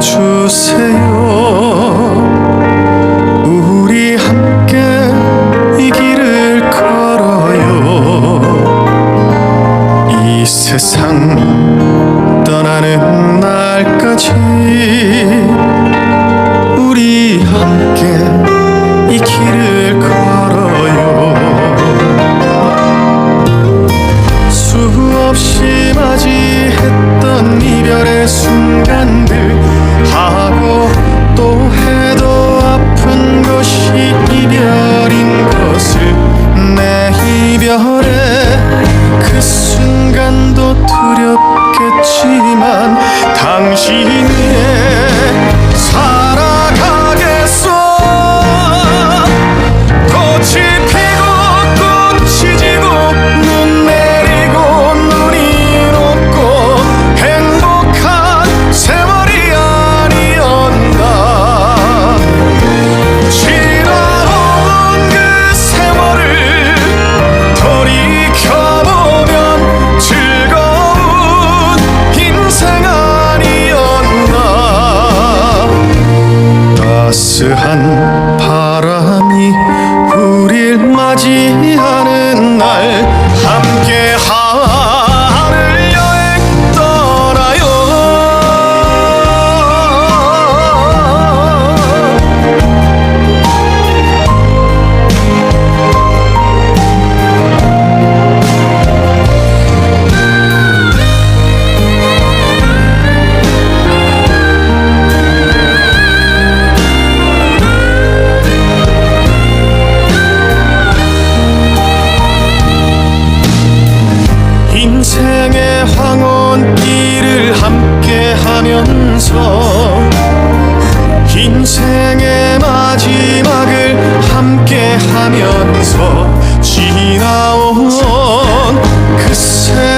주세요. 우리 함께 이 길을 걸어요. 이 세상 따스한 바람이 우릴 맞이하는 날 함께 하 인생의 마지막을 함께 하면서 지나온 그새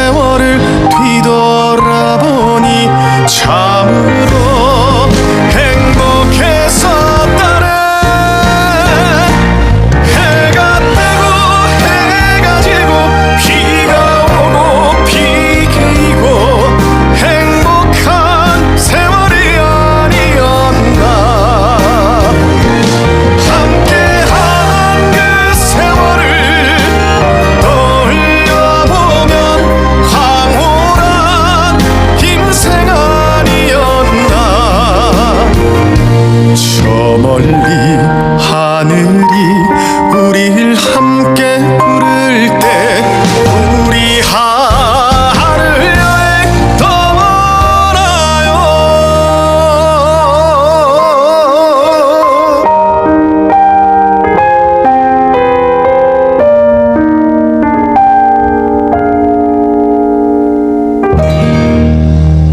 멀리 하늘이 우리를